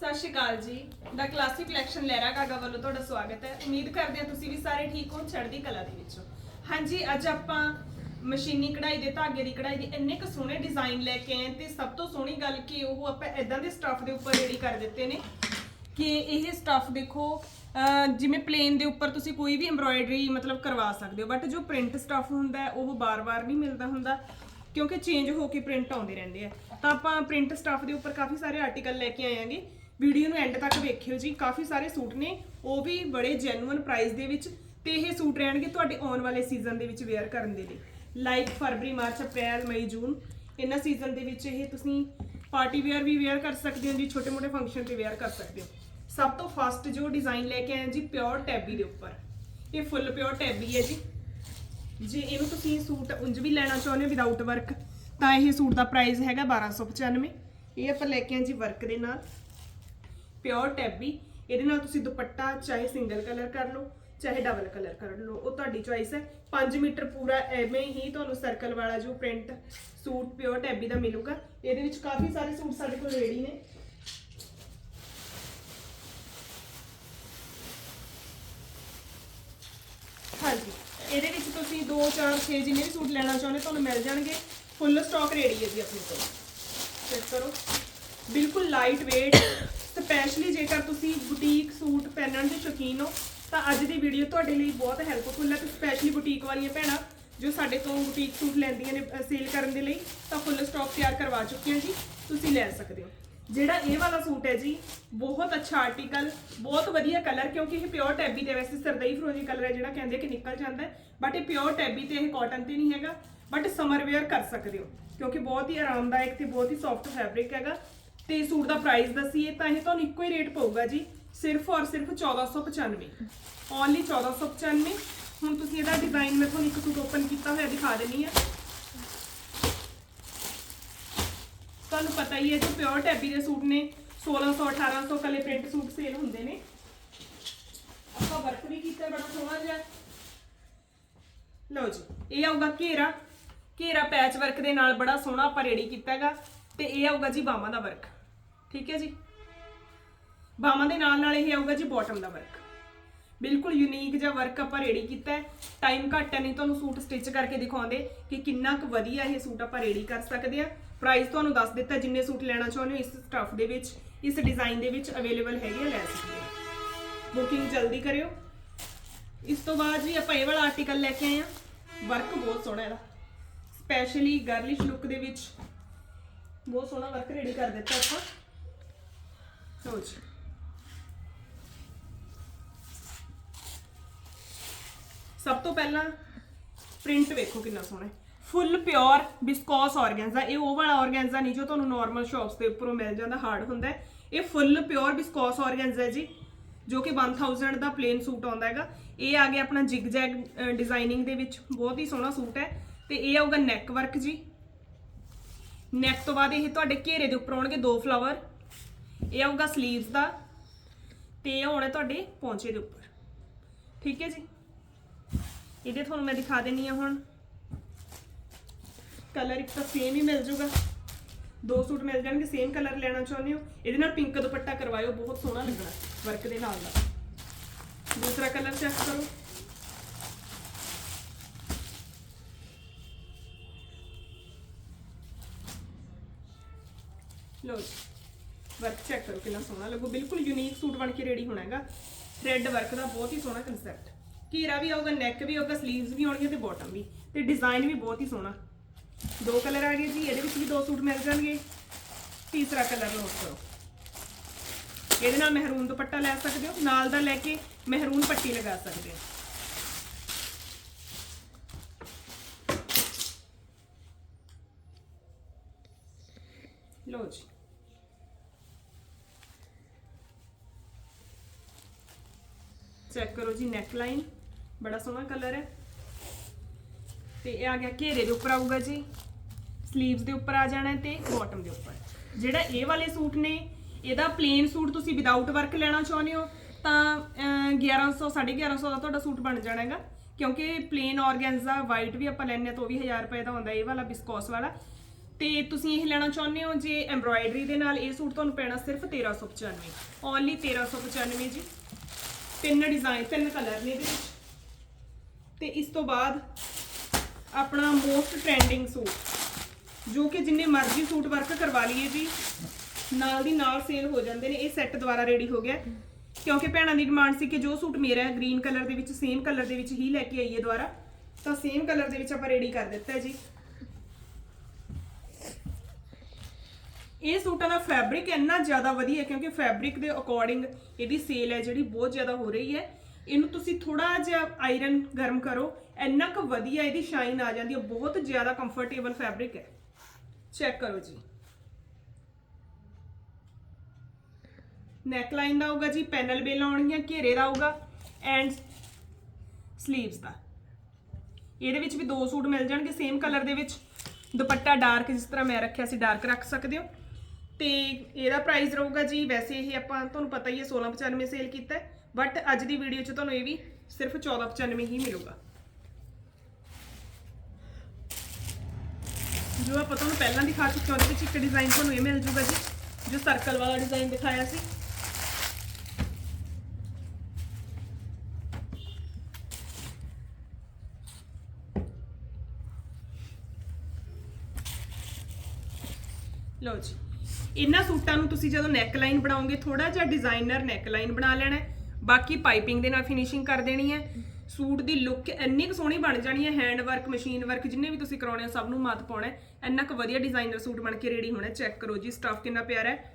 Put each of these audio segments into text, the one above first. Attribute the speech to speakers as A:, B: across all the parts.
A: ਸਤਿ ਸ਼੍ਰੀ ਅਕਾਲ ਜੀ। ਦਾ classic collection ਲਹਿਰਾ ਕਾਗਾ ਵੱਲੋਂ ਤੁਹਾਡਾ ਸਵਾਗਤ ਹੈ। ਉਮੀਦ ਕਰਦੇ ਹਾਂ ਤੁਸੀਂ ਵੀ ਸਾਰੇ ਠੀਕ ਹੋ ਚੜ੍ਹਦੀ ਕਲਾ ਦੇ ਵਿੱਚੋਂ ਹਾਂਜੀ, ਅੱਜ ਆਪਾਂ ਮਸ਼ੀਨੀ ਕਢਾਈ ਦੇ, ਧਾਗੇ ਦੀ ਕਢਾਈ ਦੇ ਇੰਨੇ ਕੁ ਸੋਹਣੇ ਡਿਜ਼ਾਈਨ ਲੈ ਕੇ ਆਏ ਹਾਂ ਤੇ ਸਭ ਤੋਂ ਸੋਹਣੀ ਗੱਲ ਕਿ ਉਹ ਆਪਾਂ ਇਦਾਂ ਦੇ ਸਟੱਫ ਦੇ ਉੱਪਰ ਰੈਡੀ ਕਰ ਦਿੱਤੇ ਨੇ ਕਿ ਇਹ ਸਟੱਫ ਦੇਖੋ ਜਿਵੇਂ ਪਲੇਨ ਦੇ ਉੱਪਰ ਤੁਸੀਂ ਕੋਈ ਵੀ ਐਮਬ੍ਰੋਇਡਰੀ ਮਤਲਬ ਕਰਵਾ ਸਕਦੇ ਹੋ ਬਟ ਜੋ ਪ੍ਰਿੰਟ ਸਟੱਫ ਹੁੰਦਾ ਉਹ ਬਾਰ-ਬਾਰ ਨਹੀਂ ਮਿਲਦਾ ਹੁੰਦਾ ਕਿਉਂਕਿ ਚੇਂਜ ਹੋ ਕੇ ਪ੍ਰਿੰਟ ਆਉਂਦੇ ਰਹਿੰਦੇ ਆ। ਤਾਂ ਆਪਾਂ ਪ੍ਰਿੰਟ ਸਟੱਫ ਦੇ ਉੱਪਰ ਕਾਫੀ ਸਾਰੇ ਆਰਟੀਕਲ ਲੈ ਕੇ ਆਏਾਂਗੇ ਵੀਡੀਓ ਨੂੰ ਐਂਡ ਤੱਕ ਵੇਖਿਓ ਜੀ। ਕਾਫੀ ਸਾਰੇ ਸੂਟ ਨੇ। ਉਹ ਵੀ ਬੜੇ ਜੈਨੂਇਨ ਪ੍ਰਾਈਸ ਦੇ ਵਿੱਚ ਤੇ ਇਹ ਸੂਟ ਰਹਿਣਗੇ ਤੁਹਾਡੇ ਆਉਣ ਵਾਲੇ ਸੀਜ਼ਨ ਦੇ ਵਿੱਚ ਵੇਅਰ ਕਰਨ ਦੇ ਲਈ। ਲਾਈਕ ਫਰਵਰੀ, ਮਾਰਚ, ਅਪ੍ਰੈਲ, ਮਈ, ਜੂਨ, ਇਹਨਾਂ ਸੀਜ਼ਨ ਦੇ ਵਿੱਚ ਇਹ ਤੁਸੀਂ ਪਾਰਟੀ ਵੇਅਰ ਵੀ ਵੇਅਰ ਕਰ ਸਕਦੇ ਹੋ ਜੀ, ਛੋਟੇ-ਮੋਟੇ ਫੰਕਸ਼ਨ ਤੇ ਵੇਅਰ ਕਰ ਸਕਦੇ ਹੋ। ਸਭ ਤੋਂ ਫਸਟ ਜੋ ਡਿਜ਼ਾਈਨ ਲੈ ਕੇ ਆਏ ਜੀ ਪਿਓਰ ਟੈਬੀ ਦੇ ਉੱਪਰ। ਇਹ ਫੁੱਲ ਪਿਓਰ ਟੈਬੀ ਹੈ ਜੀ। ਜੇ ਇਹਨੂੰ ਤੁਸੀਂ ਸੂਟ ਉਂਝ ਵੀ ਲੈਣਾ ਚਾਹੁੰਦੇ ਹੋ ਵਿਦਆਊਟ ਵਰਕ ਤਾਂ ਇਹ ਸੂਟ ਦਾ ਪ੍ਰਾਈਸ ਹੈਗਾ 1295 ਇਹ ਆਪਾਂ ਲੈ ਕੇ ਆਏ ਜੀ ਵਰਕ ਦੇ ਨਾਲ। ਪਿਓਰ ਟੈਬੀ ਇਹਦੇ ਨਾਲ ਤੁਸੀਂ ਦੁਪੱਟਾ ਚਾਹੇ ਸਿੰਗਲ ਕਲਰ ਕਰ ਲਓ, ਚਾਹੇ ਡਬਲ ਕਲਰ ਕਰ ਲਓ। ਉਹ ਤੁਹਾਡੀ ਚੋਇਸ ਹੈ। 5 ਮੀਟਰ ਪੂਰਾ ਐਵੇਂ ਹੀ ਤੁਹਾਨੂੰ ਸਰਕਲ ਵਾਲਾ ਜੋ ਪ੍ਰਿੰਟ ਸੂਟ ਪਿਓਰ ਟੈਬੀ ਦਾ ਮਿਲੂਗਾ। ਇਹਦੇ ਵਿੱਚ ਕਾਫੀ ਸਾਰੇ ਸੂਟ ਸਾਡੇ ਕੋਲ ਰੈਡੀ ਨੇ। ਹਾਂਜੀ। ਇਹਦੇ ਵਿੱਚ ਤੁਸੀਂ 2 4 6 ਜਿੰਨੇ ਵੀ ਸੂਟ ਲੈਣਾ ਚਾਹੁੰਦੇ ਤੁਹਾਨੂੰ ਮਿਲ ਜਾਣਗੇ। ਫੁੱਲ ਸਟਾਕ ਰੈਡੀ ਹੈ ਜੀ ਆਪਣੇ ਕੋਲ। ਚੈੱਕ ਕਰੋ। ਬਿਲਕੁਲ ਲਾਈਟ weight ਸਪੈਸ਼ਲੀ ਜੇਕਰ ਤੁਸੀਂ ਬੁਟੀਕ ਸੂਟ ਪਹਿਨਣ ਦੇ ਸ਼ੌਕੀਨ ਹੋ, ਤਾਂ ਅੱਜ ਦੀ ਵੀਡੀਓ ਤੁਹਾਡੇ ਲਈ ਬਹੁਤ ਹੈਲਪਫੁਲ ਹੈ ਤੇ ਸਪੈਸ਼ਲੀ ਬੁਟੀਕ ਵਾਲੀਆਂ ਭੈਣਾਂ ਜੋ ਸਾਡੇ ਤੋਂ ਬੁਟੀਕ ਸੂਟ ਲੈਂਦੀਆਂ ਨੇ ਸੇਲ ਕਰਨ ਦੇ ਲਈ, ਤਾਂ ਫੁੱਲ ਸਟਾਕ ਤਿਆਰ ਕਰਵਾ ਚੁੱਕੀਆਂ ਜੀ, ਤੁਸੀਂ ਲੈ ਸਕਦੇ ਹੋ। ਜਿਹੜਾ ਇਹ ਵਾਲਾ ਸੂਟ ਹੈ ਜੀ, ਬਹੁਤ ਅੱਛਾ ਆਰਟੀਕਲ ਬਹੁਤ ਵਧੀਆ ਕਲਰ ਕਿਉਂਕਿ ਇਹ ਪਿਓਰ ਟੈਬੀ ਤੇ ਵੈਸੇ ਸਰਦਈ ਫਰੋਜੀ ਕਲਰ ਹੈ, ਜਿਹੜਾ ਕਹਿੰਦੇ ਕਿ ਨਿਕਲ ਜਾਂਦਾ ਹੈ ਬਟ ਇਹ ਪਿਓਰ ਟੈਬੀ ਤੇ ਇਹ ਕਾਟਨ ਤੇ ਨਹੀਂ ਹੈਗਾ ਬਟ ਸਮਰ ਵੇਅਰ ਕਰ ਸਕਦੇ ਹੋ, ਕਿਉਂਕਿ ਬਹੁਤ ਹੀ ਆਰਾਮਦਾਇਕ ਤੇ ਬਹੁਤ ਹੀ ਸੌਫਟ ਫੈਬਰਿਕ ਹੈਗਾ ਤੇ ਸੂਟ ਦਾ ਪ੍ਰਾਈਸ ਦੱਸੀਏ ਤਾਂ ਇਹ ਤੁਹਾਨੂੰ ਇੱਕੋ ਹੀ ਰੇਟ ਪਊਗਾ ਜੀ, ਸਿਰਫ ਔਰ ਸਿਰਫ 1495 ਓਨਲੀ 1495 ਹੁਣ ਤੁਸੀਂ ਇਹਦਾ ਡਿਜ਼ਾਈਨ ਮੈਂ ਤੁਹਾਨੂੰ ਇੱਕ ਸੂਟ ਓਪਨ ਕੀਤਾ ਹੋਇਆ ਦਿਖਾ ਦੇਣੀ ਹੈ ਤੁਹਾਨੂੰ ਪਤਾ ਹੀ ਹੈ ਜੋ ਪਿਓਰ ਟੈਬੀ ਦੇ ਸੂਟ ਨੇ 1600 1800 ਕਲੇ ਪ੍ਰਿੰਟ ਸੂਟ ਸੇਲ ਹੁੰਦੇ ਨੇ। ਆਪਾਂ ਵਰਕ ਵੀ ਕੀਤਾ, ਬੜਾ ਸੋਹਣਾ ਜਿਹਾ। ਲਓ ਜੀ, ਇਹ ਆਊਗਾ ਘੇਰਾ। ਘੇਰਾ ਪੈਚ ਵਰਕ ਦੇ ਨਾਲ ਬੜਾ ਸੋਹਣਾ ਆਪਾਂ ਰੈਡੀ ਕੀਤਾ ਹੈਗਾ ਤੇ ਇਹ ਆਊਗਾ ਜੀ ਬਾਹਾਂ ਦਾ ਵਰਕ ਠੀਕ ਹੈ ਜੀ? ਬਾਹਾਂ ਦੇ ਨਾਲ ਨਾਲ ਇਹ ਆਊਗਾ ਜੀ ਬਾਟਮ ਦਾ ਵਰਕ ਬਿਲਕੁਲ ਯੂਨੀਕ ਜਿਹਾ ਵਰਕ ਆਪਾਂ ਰੈਡੀ ਕੀਤਾ ਹੈ। ਟਾਈਮ ਘੱਟ ਹੈ ਨਹੀਂ ਤੁਹਾਨੂੰ ਸੂਟ ਸਟਿਚ ਕਰਕੇ ਦਿਖਾਉਂਦੇ ਕਿ ਕਿੰਨਾ ਕੁ ਵਧੀਆ ਇਹ ਸੂਟ ਆਪਾਂ ਰੈਡੀ ਕਰ ਸਕਦੇ ਆ ਪ੍ਰਾਈਸ ਤੁਹਾਨੂੰ ਦੱਸ ਦਿੱਤਾ ਜਿੰਨੇ ਸੂਟ ਲੈਣਾ ਚਾਹੁੰਦੇ ਹੋ ਇਸ ਸਟਫ ਦੇ ਵਿੱਚ ਇਸ ਡਿਜ਼ਾਈਨ ਦੇ ਵਿੱਚ ਅਵੇਲੇਬਲ ਹੈਗੇ ਆ, ਲੈ ਸਕਦੇ ਹੋ। ਬੁਕਿੰਗ ਜਲਦੀ ਕਰਿਓ। ਇਸ ਤੋਂ ਬਾਅਦ ਜੀ ਆਪਾਂ ਇਹ ਵਾਲਾ ਆਰਟੀਕਲ ਲੈ ਕੇ ਆਏ ਆ ਵਰਕ ਬਹੁਤ ਸੋਹਣਾ ਇਹਦਾ। ਸਪੈਸ਼ਲੀ ਗਰਲਿਸ਼ ਲੁੱਕ ਦੇ ਵਿੱਚ ਬਹੁਤ ਸੋਹਣਾ ਵਰਕ ਰੈਡੀ ਕਰ ਦਿੱਤਾ ਆਪਾਂ। ਲਓ ਜੀ ਸਭ ਤੋਂ ਪਹਿਲਾਂ ਪ੍ਰਿੰਟ ਵੇਖੋ ਕਿੰਨਾ ਸੋਹਣਾ ਹੈ। ਫੁੱਲ ਪਿਓਰ ਬਿਸਕੋਸ ਔਰਗੈਂਜਾ ਇਹ ਉਹ ਵਾਲਾ ਔਰਗੈਂਜਾ ਨਹੀਂ ਜੋ ਤੁਹਾਨੂੰ ਨਾਰਮਲ ਸ਼ਾਪਸ ਦੇ ਉੱਪਰੋਂ ਮਿਲ ਜਾਂਦਾ ਹਾਰਡ ਹੁੰਦਾ ਇਹ ਫੁੱਲ ਪਿਓਰ ਬਿਸਕੋਸ ਔਰਗੈਂਜਾ ਜੀ, ਜੋ ਕਿ 1000 ਦਾ ਪਲੇਨ ਸੂਟ ਆਉਂਦਾ ਹੈਗਾ। ਇਹ ਆ ਗਿਆ ਆਪਣਾ ਜਿਗ ਜੈਗ ਡਿਜ਼ਾਈਨਿੰਗ ਦੇ ਵਿੱਚ। ਬਹੁਤ ਹੀ ਸੋਹਣਾ ਸੂਟ ਹੈ। ਤੇ ਇਹ ਆਊਗਾ ਨੈਕ ਵਰਕ ਜੀ। ਨੈਕ ਤੋਂ ਬਾਅਦ ਇਹ ਤੁਹਾਡੇ ਘੇਰੇ ਦੇ ਉੱਪਰ ਆਉਣਗੇ ਦੋ ਫਲਾਵਰ ਇਹ ਆਊਗਾ 슬ੀਵਸ ਦਾ ਤੇ ਇਹ ਹੋਣਾ ਤੁਹਾਡੇ ਪੌਂਚੇ ਦੇ ਉੱਪਰ। ਠੀਕ ਹੈ ਜੀ? ਇਹਦੇ ਤੁਹਾਨੂੰ ਮੈਂ ਦਿਖਾ ਦੇਣੀ ਆ ਹੁਣ। ਕਲਰ ਇੱਕ ਤਾਂ ਸੇਮ ਹੀ ਮਿਲ ਜੂਗਾ। ਦੋ ਸੂਟ ਮਿਲ ਜਾਣਗੇ ਸੇਮ ਕਲਰ ਲੈਣਾ ਚਾਹੁੰਦੇ ਹੋ। ਇਹਦੇ ਨਾਲ ਪਿੰਕ ਦੁਪੱਟਾ ਕਰਵਾਇਓ, ਬਹੁਤ ਸੋਹਣਾ ਲੱਗਣਾ ਵਰਕ ਦੇ ਨਾਲ ਦਾ। ਦੂਸਰਾ ਕਲਰ ਚੈੱਕ ਕਰੋ। ਲੋ ਜੀ। ਵਰਕ ਚੈੱਕ ਕਰੋ ਕਿੰਨਾ ਸੋਹਣਾ ਲੱਗੂ। ਬਿਲਕੁਲ ਯੂਨੀਕ ਸੂਟ ਬਣ ਕੇ ਰੈਡੀ ਹੋਣਾ ਹੈਗਾ। ਥ੍ਰੈਡ ਵਰਕ ਦਾ ਬਹੁਤ ਹੀ ਸੋਹਣਾ ਕਨਸੈਪਟ ਘੇਰਾ ਵੀ ਆਊਗਾ ਨੈਕ ਵੀ ਆਊਗਾ 슬ੀਵਸ ਵੀ ਆਉਣਗੇ ਤੇ ਬਾਟਮ ਵੀ। ਤੇ ਡਿਜ਼ਾਈਨ ਵੀ ਬਹੁਤ ਹੀ ਸੋਹਣਾ। ਦੋ ਕਲਰ ਆ ਗਏ ਜੀ, ਇਹਦੇ ਵਿੱਚ ਵੀ ਦੋ ਸੂਟ ਮਿਲ ਜਾਣਗੇ। ਤੀਸਰਾ ਕਲਰ ਨੋਟ ਕਰੋ। ਇਹਦੇ ਨਾਲ ਮਹਿਰੂਨ ਦੁਪੱਟਾ ਲੈ ਸਕਦੇ ਹੋ, ਨਾਲ ਦਾ ਲੈ ਕੇ ਮਹਿਰੂਨ ਪੱਟੀ ਲਗਾ ਸਕਦੇ ਹੋ। ਲੋ ਜੀ। ਚੈੱਕ ਕਰੋ ਜੀ ਨੈਕ ਲਾਈਨ ਬੜਾ ਸੋਹਣਾ ਕਲਰ ਹੈ। ਤੇ ਇਹ ਆ ਗਿਆ ਘੇਰੇ ਦੇ ਉੱਪਰ ਆਊਗਾ ਜੀ। 슬ੀਵਸ ਦੇ ਉੱਪਰ ਆ ਜਾਣਾ ਹੈ ਤੇ ਬਾਟਮ ਦੇ ਉੱਪਰ। ਜਿਹੜਾ ਇਹ ਵਾਲੇ ਸੂਟ ਨੇ ਇਹਦਾ ਪਲੇਨ ਸੂਟ ਤੁਸੀਂ ਵਿਦਆਊਟ ਵਰਕ ਲੈਣਾ ਚਾਹੁੰਦੇ ਹੋ ਤਾਂ ਅਹ, 1100 1150 ਦਾ ਤੁਹਾਡਾ ਸੂਟ ਬਣ ਜਾਣਾ ਹੈਗਾ। ਕਿਉਂਕਿ ਪਲੇਨ ਆਰਗੈਂਜ਼ਾ ਵਾਈਟ ਵੀ ਆਪਾਂ ਲੈਣੇ ਤਾਂ ਉਹ ਵੀ 1000 ਰੁਪਏ ਦਾ ਹੁੰਦਾ ਇਹ ਵਾਲਾ ਬਿਸਕੋਸ ਵਾਲਾ। ਤੇ ਤੁਸੀਂ ਇਹ ਲੈਣਾ ਚਾਹੁੰਦੇ ਹੋ ਜੇ ਐਮਬ੍ਰਾਇਡਰੀ ਦੇ ਨਾਲ ਇਹ ਸੂਟ ਤੁਹਾਨੂੰ ਪੈਣਾ ਸਿਰਫ 1395 ਓਨਲੀ 1395 ਜੀ। ਤਿੰਨ ਡਿਜ਼ਾਈਨ ਤਿੰਨ ਕਲਰ ਨੇ ਇਹਦੇ ਵਿੱਚ। ਤੇ ਇਸ ਤੋਂ ਬਾਅਦ ਆਪਣਾ ਮੋਸਟ ਟ੍ਰੈਂਡਿੰਗ ਸੂਟ, ਜੋ ਕਿ ਜਿੰਨੇ ਮਰਜ਼ੀ ਸੂਟ ਵਰਕ ਕਰਵਾ ਲਈਏ ਜੀ, ਨਾਲ ਦੀ ਨਾਲ ਸੇਲ ਹੋ ਜਾਂਦੇ ਨੇ, ਇਹ ਸੈੱਟ ਦੁਆਰਾ ਰੈਡੀ ਹੋ ਗਿਆ। ਕਿਉਂਕਿ ਭੈਣਾਂ ਦੀ ਡਿਮਾਂਡ ਸੀ ਕਿ ਜੋ ਸੂਟ ਮੇਰਾ ਹੈ ਗ੍ਰੀਨ ਕਲਰ ਦੇ ਵਿੱਚ ਸੇਮ ਕਲਰ ਦੇ ਵਿੱਚ ਹੀ ਲੈ ਕੇ ਆਈਏ ਦੁਬਾਰਾ, ਤਾਂ ਸੇਮ ਕਲਰ ਦੇ ਵਿੱਚ ਆਪਾਂ ਰੈਡੀ ਕਰ ਦਿੱਤਾ ਹੈ ਜੀ। ਇਹ ਸੂਟਾਂ ਦਾ ਫੈਬਰਿਕ ਇੰਨਾ ਜ਼ਿਆਦਾ ਵਧੀਆ ਕਿਉਂਕਿ ਫੈਬਰਿਕ ਦੇ ਅਕੋਰਡਿੰਗ ਇਹਦੀ ਸੇਲ ਹੈ ਜਿਹੜੀ ਬਹੁਤ ਜ਼ਿਆਦਾ ਹੋ ਰਹੀ ਹੈ। ਇਹਨੂੰ ਤੁਸੀਂ ਥੋੜਾ ਜਿਹਾ ਆਇਰਨ ਗਰਮ ਕਰੋ, ਇੰਨਾ ਕੁ ਵਧੀਆ ਇਹਦੀ ਸ਼ਾਈਨ ਆ ਜਾਂਦੀ ਹੈ, ਬਹੁਤ ਜ਼ਿਆਦਾ ਕੰਫਰਟੇਬਲ ਫੈਬਰਿਕ ਹੈ। ਚੈੱਕ ਕਰੋ ਜੀ। ਨੈਕ ਲਾਈਨ ਦਾ ਹੋਊਗਾ ਜੀ ਪੈਨਲ ਬੇਲ ਆਉਣਗੀਆਂ, ਘੇਰੇ ਦਾ ਹੋਊਗਾ ਐਂਡ 슬ੀਵਸ ਦਾ। ਇਹਦੇ ਵਿੱਚ ਵੀ ਦੋ ਸੂਟ ਮਿਲ ਜਾਣਗੇ ਸੇਮ ਕਲਰ ਦੇ ਵਿੱਚ। ਦੁਪੱਟਾ ਡਾਰਕ ਜਿਸ ਤਰ੍ਹਾਂ ਮੈਂ ਰੱਖਿਆ ਸੀ ਡਾਰਕ ਰੱਖ ਸਕਦੇ ਹੋ। ਤੇ ਇਹਦਾ ਪ੍ਰਾਈਸ ਰਹੂਗਾ ਜੀ, ਵੈਸੇ ਇਹ ਆਪਾਂ ਤੁਹਾਨੂੰ ਪਤਾ ਹੀ ਹੈ 1695 ਸੇਲ ਕੀਤਾ ਬਟ ਅੱਜ ਦੀ ਵੀਡੀਓ 'ਚ ਤੁਹਾਨੂੰ ਇਹ ਵੀ ਸਿਰਫ 1495 ਹੀ ਮਿਲੂਗਾ। ਜੋ ਆਪਾਂ ਤੁਹਾਨੂੰ ਪਹਿਲਾਂ ਦਿਖਾ ਚੁੱਕੇ ਹਾਂ, ਉਹਦੇ ਵਿੱਚ ਇੱਕ ਡਿਜ਼ਾਈਨ ਤੁਹਾਨੂੰ ਇਹ ਮਿਲ ਜੂਗਾ ਜੀ, ਜੋ ਸਰਕਲ ਵਾਲਾ ਡਿਜ਼ਾਈਨ ਦਿਖਾਇਆ ਸੀ। ਲਓ ਜੀ। ਇਹਨਾਂ ਸੂਟਾਂ ਨੂੰ ਤੁਸੀਂ ਜਦੋਂ ਨੈਕ ਲਾਈਨ ਬਣਾਓਗੇ ਥੋੜਾ ਜਿਹਾ ਡਿਜ਼ਾਈਨਰ ਨੈਕ ਲਾਈਨ ਬਣਾ ਲੈਣਾ ਹੈ। ਬਾਕੀ ਪਾਈਪਿੰਗ ਦੇ ਨਾਲ ਫਿਨਿਸ਼ਿੰਗ ਕਰ ਦੇਣੀ ਹੈ। ਸੂਟ ਦੀ ਲੁੱਕ ਇੰਨੀ ਕੁ ਸੋਹਣੀ ਬਣ ਜਾਣੀ ਹੈ ਹੈਂਡ ਵਰਕ ਮਸ਼ੀਨ ਵਰਕ ਜਿੰਨੇ ਵੀ ਤੁਸੀਂ ਕਰਾਉਣੇ ਆ ਸਭ ਨੂੰ ਮੱਤ ਪਾਉਣਾ ਹੈ। ਇੰਨਾ ਕੁ ਵਧੀਆ ਡਿਜ਼ਾਈਨਰ ਸੂਟ ਬਣ ਕੇ ਰੈਡੀ ਹੋਣਾ ਚੈੱਕ ਕਰੋ ਜੀ ਸਟਫ ਕਿੰਨਾ ਪਿਆਰਾ ਹੈ।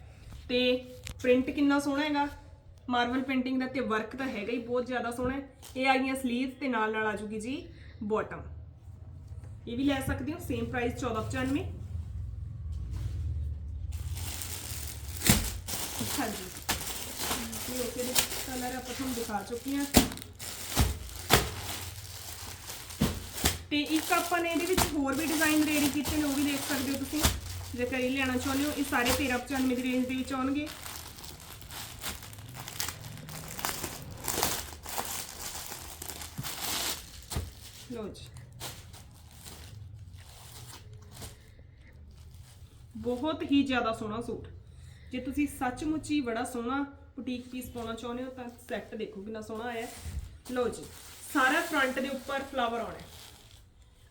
A: ਤੇ ਪ੍ਰਿੰਟ ਕਿੰਨਾ ਸੋਹਣਾ ਹੈਗਾ। ਮਾਰਬਲ ਪੇਂਟਿੰਗ ਦਾ ਤੇ ਵਰਕ ਤਾਂ ਹੈਗਾ ਹੀ, ਬਹੁਤ ਜ਼ਿਆਦਾ ਸੋਹਣਾ ਹੈ। ਇਹ ਗਈਆਂ ਸਲੀਵ ਤੇ ਨਾਲ ਨਾਲ ਆ ਜੂਗੀ ਜੀ ਬਾਟਮ ਇਹ ਵੀ ਲੈ ਸਕਦੇ ਹੋ ਸੇਮ ਪ੍ਰਾਈਸ 1495 ਹਾਂਜੀ। ਇਹ ਓਕੇ ਦੇ ਕਲਰ ਆਪਾਂ ਤੁਹਾਨੂੰ ਦਿਖਾ ਚੁੱਕੇ ਹਾਂ। ਤੇ ਇੱਕ ਆਪਾਂ ਨੇ ਇਹਦੇ ਵਿੱਚ ਹੋਰ ਵੀ ਡਿਜ਼ਾਈਨ ਰੈਡੀ ਕੀਤੇ ਨੇ, ਉਹ ਵੀ ਦੇਖ ਸਕਦੇ ਹੋ ਤੁਸੀਂ। ਜੇ ਕਰੀ ਲੈਣਾ ਚਾਹੁੰਦੇ ਹੋ, ਇਹ ਸਾਰੇ 1395 ਦੀ ਰੇਂਜ ਦੇ ਵਿੱਚ ਆਉਣਗੇ। ਲੋ ਜੀ। ਬਹੁਤ ਹੀ ਜ਼ਿਆਦਾ ਸੋਹਣਾ ਸੂਟ। ਜੇ ਤੁਸੀਂ ਸੱਚਮੁੱਚ ਹੀ ਬੜਾ ਸੋਹਣਾ ਬੁਟੀਕ ਪੀਸ ਪਾਉਣਾ ਚਾਹੁੰਦੇ ਹੋ ਤਾਂ ਸੈੱਟ ਦੇਖੋ ਕਿੰਨਾ ਸੋਹਣਾ ਆਇਆ। ਲਓ ਜੀ, ਸਾਰਾ ਫਰੰਟ ਦੇ ਉੱਪਰ ਫਲਾਵਰ ਆਉਣਾ ਹੈ।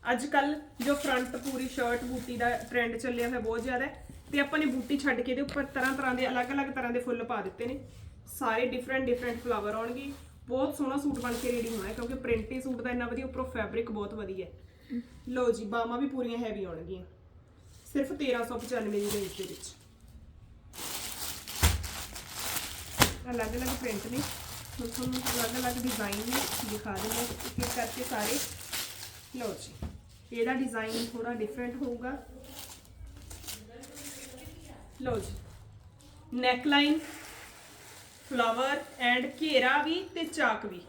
A: ਅੱਜ ਕੱਲ ਜੋ ਫਰੰਟ ਪੂਰੀ ਸ਼ਰਟ ਬੂਟੀ ਦਾ ਟ੍ਰੈਂਡ ਚੱਲਿਆ ਹੋਇਆ ਬਹੁਤ ਜ਼ਿਆਦਾ ਹੈ ਤੇ ਆਪਾਂ ਨੇ ਬੂਟੀ ਛੱਡ ਕੇ ਇਹਦੇ ਉੱਪਰ ਤਰ੍ਹਾਂ ਤਰ੍ਹਾਂ ਦੇ, ਅਲੱਗ-ਅਲੱਗ ਤਰ੍ਹਾਂ ਦੇ ਫੁੱਲ ਪਾ ਦਿੱਤੇ ਨੇ। ਸਾਰੇ ਡਿਫਰੈਂਟ ਡਿਫਰੈਂਟ ਫਲਾਵਰ ਆਉਣਗੇ। ਬਹੁਤ ਸੋਹਣਾ ਸੂਟ ਬਣ ਕੇ ਰੈਡੀ ਹੋਣਾ ਹੈ ਕਿਉਂਕਿ ਪ੍ਰਿੰਟੀ ਸੂਟ ਦਾ ਇੰਨਾ ਵਧੀਆ ਉੱਪਰੋਂ ਫੈਬਰਿਕ ਬਹੁਤ ਵਧੀਆ ਹੈ। ਲਓ ਜੀ ਬਾਹਾਂ ਵੀ ਪੂਰੀਆਂ ਹੈਵੀ ਆਉਣਗੀਆਂ। ਸਿਰਫ 1395 ਦੀ ਰੇਂਜ ਦੇ ਵਿੱਚ। ਅਲੱਗ-ਅਲੱਗ ਪ੍ਰਿੰਟ ਨੇ ਹੁਣ ਤੁਹਾਨੂੰ ਅਲੱਗ-ਅਲੱਗ ਡਿਜ਼ਾਈਨ ਨੇ ਦਿਖਾ ਦਿੰਦੇ ਹਾਂ ਇੱਕ ਇੱਕ ਕਰਕੇ ਸਾਰੇ ਲਓ ਜੀ ਇਹਦਾ ਡਿਜ਼ਾਈਨ ਥੋੜਾ ਡਿਫਰੈਂਟ ਹੋਊਗਾ ਲਓ ਜੀ ਨੈਕ ਲਾਈਨ ਫਲਾਵਰ ਐਂਡ ਘੇਰਾ ਵੀ ਤੇ ਚਾਕ ਵੀ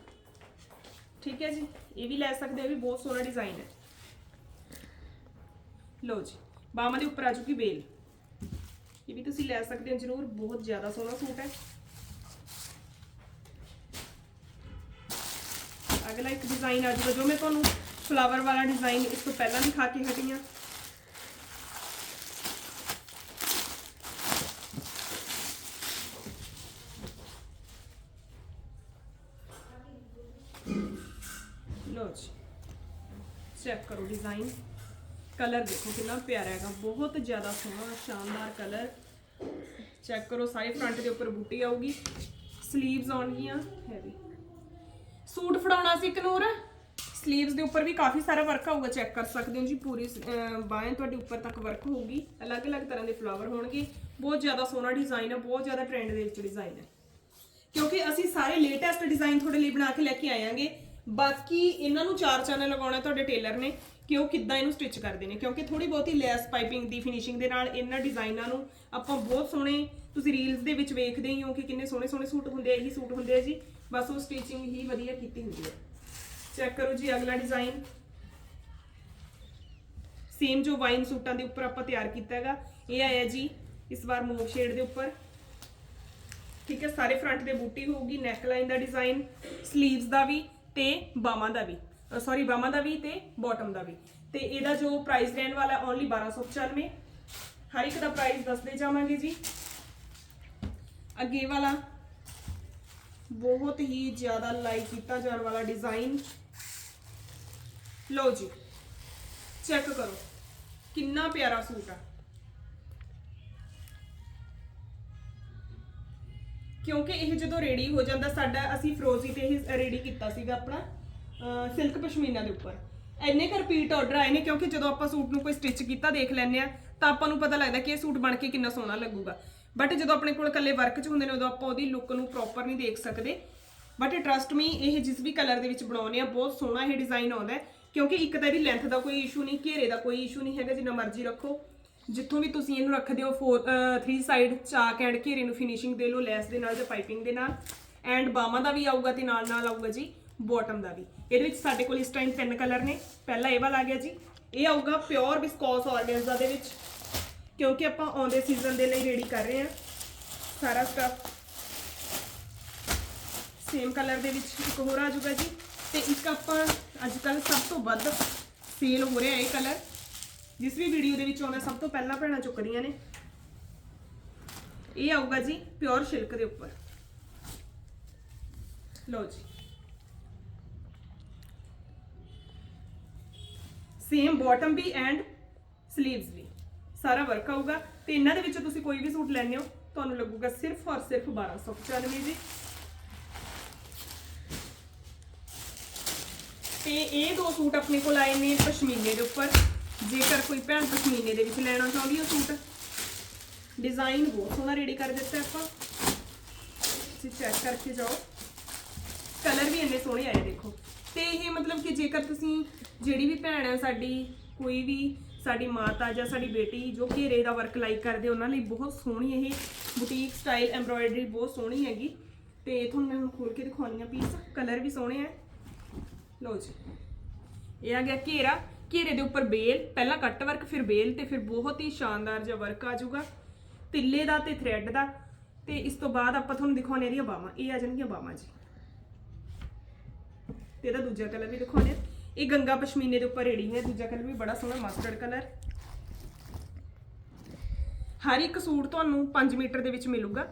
A: ਠੀਕ ਹੈ ਜੀ ਇਹ ਵੀ ਲੈ ਸਕਦੇ ਹੋ ਇਹ ਵੀ ਬਹੁਤ ਸੋਹਣਾ ਡਿਜ਼ਾਈਨ ਹੈ ਲਓ ਜੀ ਬਾਹਾਂ ਦੇ ਉੱਪਰ ਆ ਚੁੱਕੀ ਬੇਲ ਇਹ ਵੀ ਤੁਸੀਂ ਲੈ ਸਕਦੇ ਹੋ ਜਰੂਰ ਬਹੁਤ ਜ਼ਿਆਦਾ ਸੋਹਣਾ ਸੂਟ ਹੈ ਅਗਲਾ ਇੱਕ ਡਿਜ਼ਾਈਨ ਆ ਜਾਊਗਾ ਜੋ ਮੈਂ ਤੁਹਾਨੂੰ ਫਲਾਵਰ ਵਾਲਾ ਡਿਜ਼ਾਈਨ ਇਸ ਤੋਂ ਪਹਿਲਾਂ ਦਿਖਾ ਕੇ ਹਟੀ ਹਾਂ। ਲੋ ਜੀ ਚੈੱਕ ਕਰੋ ਡਿਜ਼ਾਈਨ ਕਲਰ ਦੇਖੋ ਕਿੰਨਾ ਪਿਆਰਾ ਹੈਗਾ, ਬਹੁਤ ਜ਼ਿਆਦਾ ਸੋਹਣਾ, ਸ਼ਾਨਦਾਰ ਕਲਰ ਚੈੱਕ ਕਰੋ, ਸਾਰੇ ਫਰੰਟ ਦੇ ਉੱਪਰ ਬੂਟੀ ਆਊਗੀ। 슬ੀਵਸ ਆਉਣਗੀਆਂ ਹੈਵੀ ਸੂਟ ਫੜਾਉਣਾ ਸੀ ਕਨੂਰ ਸਲੀਵਸ ਦੇ ਉੱਪਰ ਵੀ ਕਾਫੀ ਸਾਰਾ ਵਰਕ ਆਊਗਾ ਚੈੱਕ ਕਰ ਸਕਦੇ ਹੋ ਜੀ, ਪੂਰੀ ਬਾਹਾਂ ਤੁਹਾਡੇ ਉੱਪਰ ਤੱਕ ਵਰਕ ਹੋਊਗੀ। ਅਲੱਗ-ਅਲੱਗ ਤਰ੍ਹਾਂ ਦੇ ਫਲਾਵਰ ਹੋਣਗੇ। ਬਹੁਤ ਜ਼ਿਆਦਾ ਸੋਹਣਾ ਡਿਜ਼ਾਈਨ ਹੈ ਬਹੁਤ ਜ਼ਿਆਦਾ ਟ੍ਰੈਂਡ ਦੇ ਵਿੱਚ ਡਿਜ਼ਾਈਨ ਹੈ ਕਿਉਂਕਿ ਅਸੀਂ ਸਾਰੇ ਲੇਟੈਸਟ ਡਿਜ਼ਾਈਨ ਤੁਹਾਡੇ ਲਈ ਬਣਾ ਕੇ ਲੈ ਕੇ ਆਵਾਂਗੇ ਬਾਕੀ ਇਹਨਾਂ ਨੂੰ ਚਾਰ ਚੈਨਲ ਲਗਾਉਣਾ ਤੁਹਾਡੇ ਟੇਲਰ ਨੇ, ਕਿ ਉਹ ਕਿੱਦਾਂ ਇਹਨੂੰ ਸਟਿਚ ਕਰਦੇ ਨੇ। ਕਿਉਂਕਿ ਥੋੜੀ ਬਹੁਤੀ ਲੈਸ ਪਾਈਪਿੰਗ ਦੀ ਫਿਨਿਸ਼ਿੰਗ ਦੇ ਨਾਲ ਇਹਨਾਂ ਡਿਜ਼ਾਈਨਾਂ ਨੂੰ ਆਪਾਂ ਬਹੁਤ ਸੋਹਣੇ, ਤੁਸੀਂ ਰੀਲਸ ਦੇ ਵਿੱਚ ਵੇਖਦੇ ਹੀ ਹੋ ਕਿ ਕਿੰਨੇ ਸੋਹਣੇ ਸੋਹਣੇ ਸੂਟ ਹੁੰਦੇ ਆ, ਇਹੀ ਸੂਟ ਹੁੰਦੇ ਆ ਜੀ। ਬਸ ਉਹ ਸਟਿਚਿੰਗ ਹੀ ਵਧੀਆ ਕੀਤੀ ਹੁੰਦੀ ਹੈ। ਚੈੱਕ ਕਰੋ ਜੀ ਅਗਲਾ ਡਿਜ਼ਾਈਨ ਸੇਮ ਜੋ ਵਾਈਨ ਸੂਟਾਂ ਦੇ ਉੱਪਰ ਆਪਾਂ ਤਿਆਰ ਕੀਤਾ ਹੈਗਾ, ਇਹ ਆਇਆ ਜੀ ਇਸ ਵਾਰ ਮੂਵ ਸ਼ੇਡ ਦੇ ਉੱਪਰ। ਠੀਕ ਹੈ, ਸਾਰੇ ਫਰੰਟ ਦੇ ਬੂਟੀ ਹੋਊਗੀ ਨੈਕ ਲਾਈਨ ਦਾ ਡਿਜ਼ਾਈਨ 슬ੀਵਸ ਦਾ ਵੀ ਤੇ ਬਾਹਾਂ ਦਾ ਵੀ। ਸੌਰੀ ਬਾਹਾਂ ਦਾ ਵੀ ਤੇ ਬਾਟਮ ਦਾ ਵੀ। ਤੇ ਇਹਦਾ ਜੋ ਪ੍ਰਾਈਸ ਰਹਿਣ ਵਾਲਾ ਓਨਲੀ 1295 ਹਰ ਇੱਕ ਦਾ ਪ੍ਰਾਈਸ ਦੱਸਦੇ ਜਾਵਾਂਗੇ ਜੀ। ਅੱਗੇ ਵਾਲਾ ਬਹੁਤ ਹੀ ਜ਼ਿਆਦਾ ਲਾਈਕ ਕੀਤਾ ਜਾਣ ਵਾਲਾ ਡਿਜ਼ਾਈਨ ਲਓ ਜੀ ਚੈੱਕ ਕਰੋ, ਕਿੰਨਾ ਪਿਆਰਾ ਸੂਟ ਆ। ਕਿਉਂਕਿ ਇਹ ਜਦੋਂ ਰੈਡੀ ਹੋ ਜਾਂਦਾ, ਸਾਡਾ ਅਸੀਂ ਫਰੋਜ਼ੀ ਤੇ ਇਹ ਰੈਡੀ ਕੀਤਾ ਸੀਗਾ ਆਪਣਾ ਸਿਲਕ ਪਸ਼ਮੀਨਾ ਦੇ ਉੱਪਰ। ਇੰਨੇ ਕੁ ਰਿਪੀਟ ਆਰਡਰ ਆਏ ਨੇ, ਕਿਉਂਕਿ ਜਦੋਂ ਆਪਾਂ ਸੂਟ ਨੂੰ ਕੋਈ ਸਟਿਚ ਕੀਤਾ, ਦੇਖ ਲੈਂਦੇ ਆ ਤਾਂ ਆਪਾਂ ਨੂੰ ਪਤਾ ਲੱਗਦਾ ਕਿ ਇਹ ਸੂਟ ਬਣ ਕੇ ਕਿੰਨਾ ਸੋਹਣਾ ਲੱਗੂਗਾ। ਬਟ ਜਦੋਂ ਆਪਣੇ ਕੋਲ ਇਕੱਲੇ ਵਰਕ 'ਚ ਹੁੰਦੇ ਨੇ, ਉਦੋਂ ਆਪਾਂ ਉਹਦੀ ਲੁੱਕ ਨੂੰ ਪ੍ਰੋਪਰ ਨਹੀਂ ਦੇਖ ਸਕਦੇ। ਬਟ ਟਰਸਟ ਮੀ ਇਹ ਜਿਸ ਵੀ ਕਲਰ ਦੇ ਵਿੱਚ ਬਣਾਉਨੇ ਆ, ਬਹੁਤ ਸੋਹਣਾ ਇਹ ਡਿਜ਼ਾਈਨ ਆਉਂਦਾ ਕਿਉਂਕਿ ਇੱਕ ਤਾਂ ਇਹਦੀ ਲੈਂਥ ਦਾ ਕੋਈ ਇਸ਼ੂ ਨਹੀਂ, ਘੇਰੇ ਦਾ ਕੋਈ ਇਸ਼ੂ ਨਹੀਂ ਹੈਗਾ, ਜਿੰਨਾ ਮਰਜ਼ੀ ਰੱਖੋ। ਜਿੱਥੋਂ ਵੀ ਤੁਸੀਂ ਇਹਨੂੰ ਰੱਖਦੇ ਹੋ 4 3 ਸਾਈਡ ਚਾਕ ਐਂਡ ਘੇਰੇ ਨੂੰ ਫਿਨਿਸ਼ਿੰਗ ਦੇ ਲਓ, ਲੈਸ ਦੇ ਨਾਲ ਜਾਂ ਪਾਈਪਿੰਗ ਦੇ ਨਾਲ। ਐਂਡ ਬਾਹਾਂ ਦਾ ਵੀ ਆਊਗਾ ਤੇ ਨਾਲ ਨਾਲ ਆਊਗਾ ਜੀ ਬਾਟਮ ਦਾ ਵੀ। ਇਹਦੇ ਵਿੱਚ ਸਾਡੇ ਕੋਲ ਇਸ ਟਾਈਮ ਤਿੰਨ ਕਲਰ ਨੇ। ਪਹਿਲਾ ਇਹ ਵਾਲਾ ਆ ਗਿਆ ਜੀ। ਇਹ ਆਊਗਾ ਪਿਓਰ ਵਿਸਕੋਸ ਆਰਗੈਂਜ਼ਾ ਦੇ ਵਿੱਚ। ਕਿਉਂਕਿ ਆਪਾਂ ਆਉਂਦੇ ਸੀਜ਼ਨ ਦੇ ਲਈ ਰੈਡੀ ਕਰ ਰਹੇ ਹਾਂ ਸਾਰਾ ਸਟਫ ਸੇਮ ਕਲਰ ਦੇ ਵਿੱਚ ਇੱਕ ਹੋਰ ਆ ਜਾਊਗਾ ਜੀ। ਤੇ ਇੱਕ ਆਪਾਂ ਅੱਜ ਕੱਲ ਸਭ ਤੋਂ ਵੱਧ ਸੇਲ ਹੋ ਰਿਹਾ ਇਹ ਕਲਰ ਜਿਸ ਵੀ ਵੀਡੀਓ ਦੇ ਵਿੱਚ ਆਉਂਦਾ ਸਭ ਤੋਂ ਪਹਿਲਾਂ ਭੈਣਾਂ ਚੁੱਕਦੀਆਂ ਨੇ। ਇਹ ਆਊਗਾ ਜੀ ਪਿਓਰ ਸਿਲਕ ਦੇ ਉੱਪਰ। ਲਓ ਜੀ। ਸੇਮ ਬਾਟਮ ਵੀ ਐਂਡ ਸਲੀਵਸ ਵੀ। ਸਾਰਾ ਵਰਕ ਆਊਗਾ ਤੇ ਇਹਨਾਂ ਦੇ ਵਿੱਚੋਂ ਤੁਸੀਂ ਕੋਈ ਵੀ ਸੂਟ ਲੈਣੇ ਹੋ, ਤੁਹਾਨੂੰ ਲੱਗੂਗਾ ਸਿਰਫ ਔਰ ਸਿਰਫ 1295 ਜੀ। ਤੇ ਇਹ ਦੋ ਸੂਟ ਆਪਣੇ ਕੋਲ ਆਏ ਨੇ ਪਸ਼ਮੀਨੇ ਦੇ ਉੱਪਰ। ਜੇਕਰ ਕੋਈ ਭੈਣ ਪਸ਼ਮੀਨੇ ਦੇ ਵਿੱਚ ਲੈਣਾ ਚਾਹੁੰਦੀ ਹੋ ਸੂਟ। ਡਿਜ਼ਾਈਨ ਬਹੁਤ ਸੋਹਣਾ ਰੈਡੀ ਕਰ ਦਿੱਤਾ ਆਪਾਂ। ਤੁਸੀਂ ਚੈੱਕ ਕਰਕੇ ਜਾਓ। ਕਲਰ ਵੀ ਇੰਨੇ ਸੋਹਣੇ ਆਏ ਦੇਖੋ। ਤੇ ਇਹ ਮਤਲਬ ਕਿ ਜੇਕਰ ਤੁਸੀਂ ਜਿਹੜੀ ਵੀ ਭੈਣ ਹੈ ਸਾਡੀ, ਕੋਈ ਵੀ ਸਾਡੀ ਮਾਤਾ ਜਾਂ ਸਾਡੀ ਬੇਟੀ ਜੋ ਘੇਰੇ ਦਾ ਵਰਕ ਲਾਈਕ ਕਰਦੇ, ਉਹਨਾਂ ਲਈ ਬਹੁਤ ਸੋਹਣੀ ਇਹ ਬੁਟੀਕ ਸਟਾਈਲ ਐਮਬ੍ਰੋਇਡਰੀ ਬਹੁਤ ਸੋਹਣੀ ਹੈਗੀ। ਤੇ ਤੁਹਾਨੂੰ ਮੈਂ ਹੁਣ ਖੋਲ ਕੇ ਦਿਖਾਉਣੀ ਆ ਪੀਸ ਕਲਰ ਵੀ ਸੋਹਣੇ ਆ। ਲਓ ਜੀ। ਇਹ ਆ ਗਿਆ ਘੇਰਾ। ਘੇਰੇ ਦੇ ਉੱਪਰ ਬੇਲ, ਪਹਿਲਾਂ ਕੱਟ ਵਰਕ ਫਿਰ ਬੇਲ ਤੇ ਫਿਰ ਬਹੁਤ ਹੀ ਸ਼ਾਨਦਾਰ ਜਿਹਾ ਵਰਕ ਆ ਜਾਊਗਾ। ਤਿੱਲੇ ਦਾ ਤੇ ਥ੍ਰੈਡ ਦਾ। ਤੇ ਇਸ ਤੋਂ ਬਾਅਦ ਆਪਾਂ ਤੁਹਾਨੂੰ ਦਿਖਾਉਣੇ ਇਹਦੀਆਂ ਬਾਹਾਂ। ਇਹ ਆ ਜਾਣਗੀਆਂ ਬਾਹਾਂ ਜੀ। ਤੇ ਇਹਦਾ ਦੂਜਾ ਕਲਰ ਵੀ ਦਿਖਾਉਣੇ ਆ। ਇਹ ਗੰਗਾ ਪਸ਼ਮੀਨੇ ਦੇ ਉੱਪਰ ਰੇੜੀ ਹੈ, ਦੂਜਾ ਕਲਰ ਵੀ ਬੜਾ ਸੋਹਣਾ ਮਸਟਰਡ ਕਲਰ ਹਰ ਇੱਕ ਸੂਟ ਤੁਹਾਨੂੰ 5 ਮੀਟਰ ਦੇ ਵਿੱਚ ਮਿਲੂਗਾ।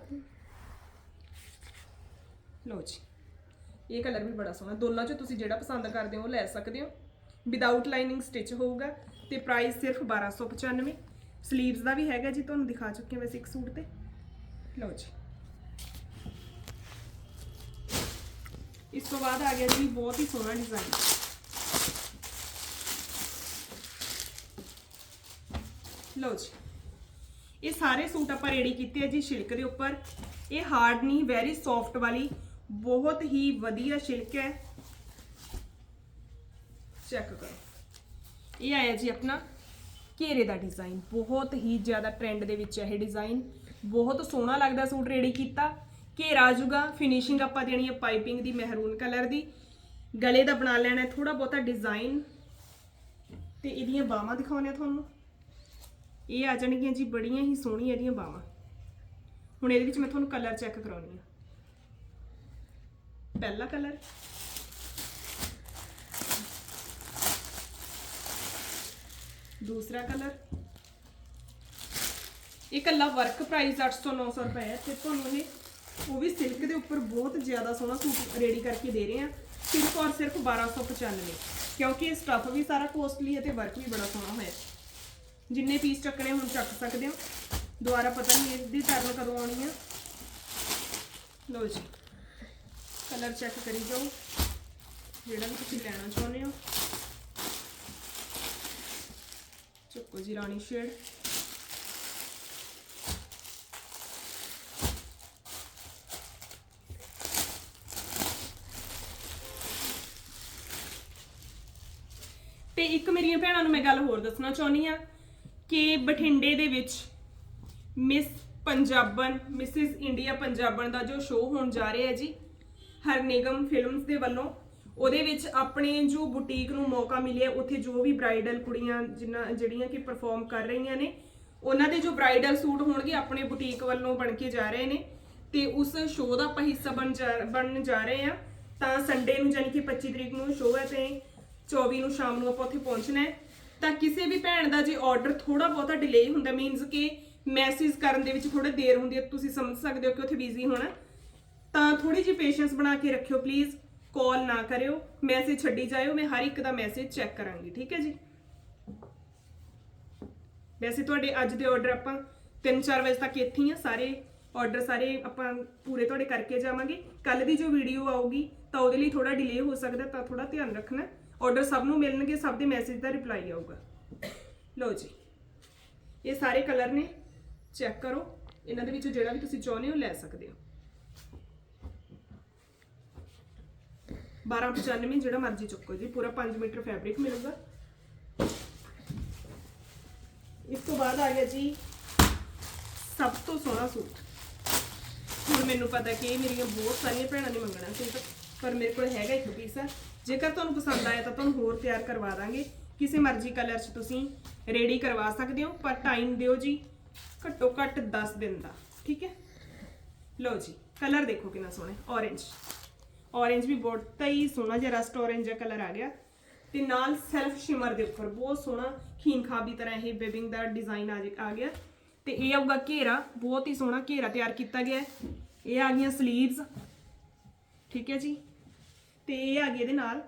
A: ਲਓ ਜੀ, ਇਹ ਕਲਰ ਵੀ ਬੜਾ ਸੋਹਣਾ। ਦੋਨਾਂ ਚੋਂ ਤੁਸੀਂ ਜਿਹੜਾ ਪਸੰਦ ਕਰਦੇ ਹੋ ਉਹ ਲੈ ਸਕਦੇ ਹੋ। ਵਿਦਆਊਟ ਲਾਈਨਿੰਗ ਸਟਿਚ ਹੋਊਗਾ ਤੇ ਪ੍ਰਾਈਸ ਸਿਰਫ 1295 ਸਲੀਵਸ ਦਾ ਵੀ ਹੈਗਾ ਜੀ, ਤੁਹਾਨੂੰ ਦਿਖਾ ਚੁੱਕੇ ਹਾਂ ਵੈਸੇ ਇੱਕ ਸੂਟ ਤੇ। ਲਓ ਜੀ। ਇਸ ਤੋਂ ਬਾਅਦ ਆ ਗਿਆ ਜੀ, ਬਹੁਤ ਹੀ ਸੋਹਣਾ ਡਿਜ਼ਾਈਨ ਲਓ ਜੀ। ਇਹ ਸਾਰੇ ਸੂਟ ਆਪਾਂ ਰੈਡੀ ਕੀਤੇ ਆ ਜੀ ਸ਼ਿਲਕ ਦੇ ਉੱਪਰ। ਇਹ ਹਾਰਡ ਨਹੀਂ ਵੈਰੀ ਸੌਫਟ ਵਾਲੀ। ਬਹੁਤ ਹੀ ਵਧੀਆ ਸ਼ਿਲਕ ਹੈ। ਚੈੱਕ ਕਰੋ। ਇਹ ਆਇਆ ਜੀ ਆਪਣਾ ਘੇਰੇ ਦਾ ਡਿਜ਼ਾਈਨ ਬਹੁਤ ਹੀ ਜ਼ਿਆਦਾ ਟ੍ਰੈਂਡ ਦੇ ਵਿੱਚ ਹੈ ਇਹ ਡਿਜ਼ਾਈਨ ਬਹੁਤ ਸੋਹਣਾ ਲੱਗਦਾ ਸੂਟ ਰੈਡੀ ਕੀਤਾ। ਘੇਰਾ ਆ ਫਿਨਿਸ਼ਿੰਗ ਆਪਾਂ ਦੇਣੀ ਹੈ ਪਾਈਪਿੰਗ ਦੀ ਮਹਿਰੂਨ ਕਲਰ ਦੀ। ਗਲੇ ਦਾ ਬਣਾ ਲੈਣਾ ਹੈ ਥੋੜਾ ਬਹੁਤਾ ਡਿਜ਼ਾਈਨ ਤੇ ਇਹਦੀਆਂ ਬਾਹਾਂ ਦਿਖਾਉਣੇ ਆ ਤੁਹਾਨੂੰ। ਇਹ ਆ ਜਾਣਗੀਆਂ ਜੀ ਬੜੀਆਂ ਹੀ ਸੋਹਣੀਆਂ ਇਹਦੀਆਂ ਬਾਵਾਂ। ਹੁਣ ਇਹਦੇ ਵਿੱਚ ਮੈਂ ਤੁਹਾਨੂੰ ਕਲਰ ਚੈੱਕ ਕਰਾਉਣੀ ਆ। ਪਹਿਲਾ ਕਲਰ ਦੂਸਰਾ ਕਲਰ ਇਹ ਕੱਲਾ ਵਰਕ ਪ੍ਰਾਈਸ 800 900 ਰੁਪਏ ਹੈ ਤੇ ਤੁਹਾਨੂੰ ਇਹ, ਉਹ ਵੀ ਸਿਲਕ ਦੇ ਉੱਪਰ ਬਹੁਤ ਜ਼ਿਆਦਾ ਸੋਹਣਾ ਸੂਟ ਰੈਡੀ ਕਰਕੇ ਦੇ ਰਹੇ ਆ। ਸਿਰਫ ਔਰ ਸਿਰਫ 1295 ਕਿਉਂਕਿ ਇਹ ਸਟੱਫ ਵੀ ਸਾਰਾ ਕੋਸਟਲੀ ਹੈ ਤੇ ਵਰਕ ਵੀ ਬੜਾ ਸੋਹਣਾ ਹੋਇਆ। ਜਿੰਨੇ ਪੀਸ ਚੱਕਣੇ ਹੁਣ ਚੱਕ ਸਕਦੇ ਹੋ ਦੁਬਾਰਾ ਪਤਾ ਨਹੀਂ ਇਹਦੀ ਟਰਨ ਕਦੋਂ ਆਉਣੀ ਆ। ਲਓ ਜੀ ਕਲਰ ਚੈੱਕ ਕਰੀ ਜਾਓ। ਜਿਹੜਾ ਵੀ ਤੁਸੀਂ ਲੈਣਾ ਚਾਹੁੰਦੇ ਹੋ। ਚੁੱਕੋ ਜੀ ਰਾਣੀ ਸ਼ੇਡ ਤੇ ਇੱਕ ਮੇਰੀਆਂ ਭੈਣਾਂ ਨੂੰ ਮੈਂ ਗੱਲ ਹੋਰ ਦੱਸਣਾ ਚਾਹੁੰਦੀ ਆ। ਕਿ ਬਠਿੰਡੇ ਦੇ ਵਿੱਚ miss Punjaban missus India Punjaban ਦਾ ਜੋ ਸ਼ੋਅ ਹੋਣ ਜਾ ਰਿਹਾ ਹੈ ਜੀ, ਹਰਨਿਗਮ ਫਿਲਮਸ ਦੇ ਵੱਲੋਂ, ਉਹਦੇ ਵਿੱਚ ਆਪਣੇ ਜੋ ਬੁਟੀਕ ਨੂੰ ਮੌਕਾ ਮਿਲਿਆ, ਉੱਥੇ ਜੋ ਵੀ ਬ੍ਰਾਈਡਲ ਕੁੜੀਆਂ ਜਿਨ੍ਹਾਂ ਜਿਹੜੀਆਂ ਕਿ ਪਰਫਾਰਮ ਕਰ ਰਹੀਆਂ ਨੇ, ਉਹਨਾਂ ਦੇ ਜੋ ਬ੍ਰਾਈਡਲ ਸੂਟ ਹੋਣਗੇ, ਆਪਣੇ ਬੁਟੀਕ ਵੱਲੋਂ ਬਣ ਕੇ ਜਾ ਰਹੇ ਨੇ, ਤੇ ਉਸ ਸ਼ੋਅ ਦਾ ਆਪਾਂ ਹਿੱਸਾ ਬਣ ਜਾ- ਬਣਨ ਜਾ ਰਹੇ ਆ ਤਾਂ ਸੰਡੇ ਨੂੰ ਯਾਨੀ ਕਿ 25 ਤਰੀਕ ਨੂੰ ਸ਼ੋਅ ਹੈ, ਤੇ 24 ਨੂੰ ਸ਼ਾਮ ਨੂੰ ਆਪਾਂ ਉੱਥੇ ਪਹੁੰਚਣਾ ਹੈ। ਤਾਂ ਕਿਸੇ ਵੀ ਭੈਣ ਦਾ ਜੇ ਆਰਡਰ ਥੋੜਾ ਬਹੁਤਾ ਡਿਲੇ ਹੁੰਦਾ ਮੀਨਸ ਕਿ ਮੈਸੇਜ ਕਰਨ ਦੇ ਵਿੱਚ ਥੋੜਾ ਦੇਰ ਹੁੰਦੀ ਹੈ, ਤੁਸੀਂ ਸਮਝ ਸਕਦੇ ਹੋ ਕਿ ਉੱਥੇ ਬਿਜ਼ੀ ਹੋਣਾ। ਤਾਂ ਥੋੜੀ ਜਿਹੀ ਪੇਸ਼ੈਂਸ ਬਣਾ ਕੇ ਰੱਖਿਓ ਪਲੀਜ਼ ਕਾਲ ਨਾ ਕਰਿਓ ਮੈਸੇਜ ਛੱਡੀ ਜਾਇਓ, ਮੈਂ ਹਰ ਇੱਕ ਦਾ ਮੈਸੇਜ ਚੈੱਕ ਕਰਾਂਗੀ, ਠੀਕ ਹੈ ਜੀ? ਵੈਸੇ ਤੁਹਾਡੇ ਅੱਜ ਦੇ ਆਰਡਰ ਆਪਾਂ 3-4 ਵਜੇ ਤੱਕ ਇੱਥੇ ਹੀ ਆ, ਸਾਰੇ ਆਰਡਰ ਸਾਰੇ ਆਪਾਂ ਪੂਰੇ ਤੁਹਾਡੇ ਕਰਕੇ ਜਾਵਾਂਗੇ। ਕੱਲ ਦੀ ਜੋ ਵੀਡੀਓ ਆਊਗੀ, ਤਾਂ ਉਹਦੇ ਲਈ ਥੋੜਾ ਡਿਲੇ ਹੋ ਸਕਦਾ, ਤਾਂ ਥੋੜਾ ਧਿਆਨ ਰੱਖਣਾ। ਆਰਡਰ ਸਭ ਨੂੰ ਮਿਲਣਗੇ, ਸਭ ਦੇ ਮੈਸੇਜ ਦਾ ਰਿਪਲਾਈ ਆਊਗਾ। ਲਓ ਜੀ, ਇਹ ਸਾਰੇ ਕਲਰ ਨੇ ਚੈੱਕ ਕਰੋ। ਇਹਨਾਂ ਦੇ ਵਿੱਚੋਂ ਜਿਹੜਾ ਵੀ ਤੁਸੀਂ ਚਾਹੁੰਦੇ ਹੋ ਲੈ ਸਕਦੇ ਹੋ। 1295 ਜਿਹੜਾ ਮਰਜ਼ੀ ਚੁੱਕੋ ਜੀ, ਪੂਰਾ 5 ਮੀਟਰ ਫੈਬਰਿਕ ਮਿਲੂਗਾ। ਇਸ ਤੋਂ ਬਾਅਦ ਆ ਗਿਆ ਜੀ, ਸਭ ਤੋਂ ਸੋਹਣਾ ਸੂਟ। ਹੁਣ ਮੈਨੂੰ ਪਤਾ ਕਿ ਇਹ ਮੇਰੀਆਂ ਬਹੁਤ ਸਾਰੀਆਂ ਭੈਣਾਂ ਨੇ ਮੰਗਣਾ ਸੂਟ ਪਰ ਮੇਰੇ ਕੋਲ ਹੈਗਾ ਇੱਕ ਪੀਸ ਹੈ ਜੇਕਰ ਤੁਹਾਨੂੰ ਪਸੰਦ ਆਇਆ ਤਾਂ ਤੁਹਾਨੂੰ ਹੋਰ ਤਿਆਰ ਕਰਵਾ ਦਾਂਗੇ। ਕਿਸੇ ਮਰਜ਼ੀ ਕਲਰ 'ਚ ਤੁਸੀਂ ਰੈਡੀ ਕਰਵਾ ਸਕਦੇ ਹੋ, ਪਰ ਟਾਈਮ ਦਿਓ ਜੀ ਘੱਟੋ ਘੱਟ 10 ਦਿਨ ਦਾ, ਠੀਕ ਹੈ? ਲਓ ਜੀ, ਕਲਰ ਦੇਖੋ ਕਿੰਨਾ ਸੋਹਣਾ ਹੈ, orange ਵੀ ਬਹੁਤ ਹੀ ਸੋਹਣਾ ਜਿਹਾ ਰਸਟ orange ਜਿਹਾ ਕਲਰ ਆ ਗਿਆ। ਤੇ ਨਾਲ ਸੈਲਫ ਸ਼ਿਮਰ ਦੇ ਉੱਪਰ ਬਹੁਤ ਸੋਹਣਾ ਖੀਨ ਖਾਬ ਤਰ੍ਹਾਂ ਇਹ ਬੇਬਿੰਗ ਦਾ ਡਿਜ਼ਾਈਨ ਆ ਆ ਗਿਆ। ਤੇ ਇਹ ਆਊਗਾ ਘੇਰਾ, ਬਹੁਤ ਹੀ ਸੋਹਣਾ ਘੇਰਾ ਤਿਆਰ ਕੀਤਾ ਗਿਆ ਇਹ ਆ ਗਈਆਂ ਸਲੀਵਸ ਠੀਕ ਹੈ ਜੀ? ਤੇ ਇਹ ਆ ਗਈ ਇਹਦੇ ਨਾਲ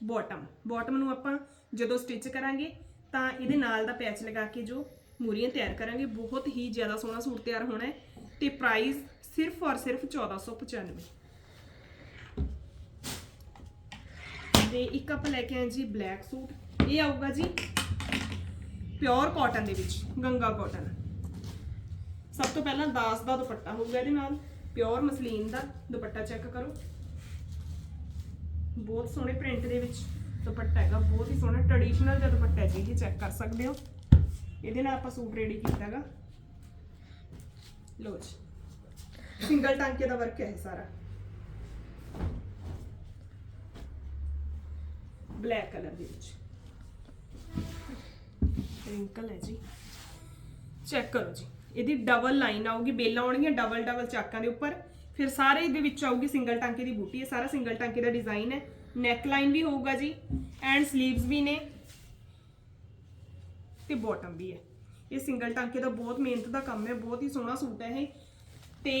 A: ਬਾਟਮ ਬਾਟਮ ਨੂੰ ਆਪਾਂ ਜਦੋਂ ਸਟਿਚ ਕਰਾਂਗੇ, ਤਾਂ ਇਹਦੇ ਨਾਲ ਦਾ ਪੈਚ ਲਗਾ ਕੇ ਜੋ ਮੂਰੀਆਂ ਤਿਆਰ ਕਰਾਂਗੇ, ਬਹੁਤ ਹੀ ਜ਼ਿਆਦਾ ਸੋਹਣਾ ਸੂਟ ਤਿਆਰ ਹੋਣਾ ਹੈ ਤੇ ਪ੍ਰਾਈਸ ਸਿਰਫ ਔਰ ਸਿਰਫ 1495 ਤੇ ਇੱਕ ਆਪਾਂ ਲੈ ਕੇ ਆਏ ਜੀ ਬਲੈਕ ਸੂਟ। ਇਹ ਆਊਗਾ ਜੀ ਪਿਓਰ ਕਾਟਨ ਦੇ ਵਿੱਚ, ਗੰਗਾ ਕਾਟਨ ਸਭ ਤੋਂ ਪਹਿਲਾਂ ਦਾਸ ਦਾ ਦੁਪੱਟਾ ਹੋਊਗਾ ਇਹਦੇ ਨਾਲ ਪਿਓਰ ਮਸਲੀਨ ਦਾ ਦੁਪੱਟਾ ਚੈੱਕ ਕਰੋ। ਬਹੁਤ ਸੋਹਣੇ ਪ੍ਰਿੰਟ ਦੇ ਵਿੱਚ ਦੁਪੱਟਾ ਹੈਗਾ, ਬਹੁਤ ਹੀ ਸੋਹਣਾ ਟ੍ਰੈਡੀਸ਼ਨਲ ਜਿਹਾ ਦੁਪੱਟਾ ਹੈ ਜੀ, ਇਹ ਚੈੱਕ ਕਰ ਸਕਦੇ ਹੋ। ਇਹਦੇ ਨਾਲ ਆਪਾਂ ਸੂਟ ਰੈਡੀ ਕੀਤਾ ਹੈਗਾ। ਲੋ ਜੀ। ਸਿੰਗਲ ਟਾਂਕੇ ਦਾ ਵਰਕ ਹੈ ਇਹ ਸਾਰਾ। ਬਲੈਕ ਕਲਰ ਦੇ ਵਿੱਚ। ਰਿੰਕਲ ਹੈ ਜੀ। ਚੈੱਕ ਕਰੋ ਜੀ। ਇਹਦੀ ਡਬਲ ਲਾਈਨ ਆਊਗੀ, ਬੇਲਾਂ ਆਉਣਗੀਆਂ ਡਬਲ ਡਬਲ ਚਾਕਾਂ ਦੇ ਉੱਪਰ। ਫਿਰ ਸਾਰੇ ਇਹਦੇ ਵਿੱਚ ਆਊਗੀ ਸਿੰਗਲ ਟਾਂਕੇ ਦੀ ਬੂਟੀ, ਇਹ ਸਾਰਾ ਸਿੰਗਲ ਟਾਂਕੇ ਦਾ ਡਿਜ਼ਾਈਨ ਹੈ। ਨੈਕ ਲਾਈਨ ਵੀ ਹੋਊਗਾ ਜੀ ਐਂਡ 슬ੀਵਸ ਵੀ ਨੇ, ਤੇ ਬਾਟਮ ਵੀ ਹੈ। ਇਹ ਸਿੰਗਲ ਟਾਂਕੇ ਦਾ ਬਹੁਤ ਮਿਹਨਤ ਦਾ ਕੰਮ ਹੈ, ਬਹੁਤ ਹੀ ਸੋਹਣਾ ਸੂਟ ਹੈ ਇਹ। ਤੇ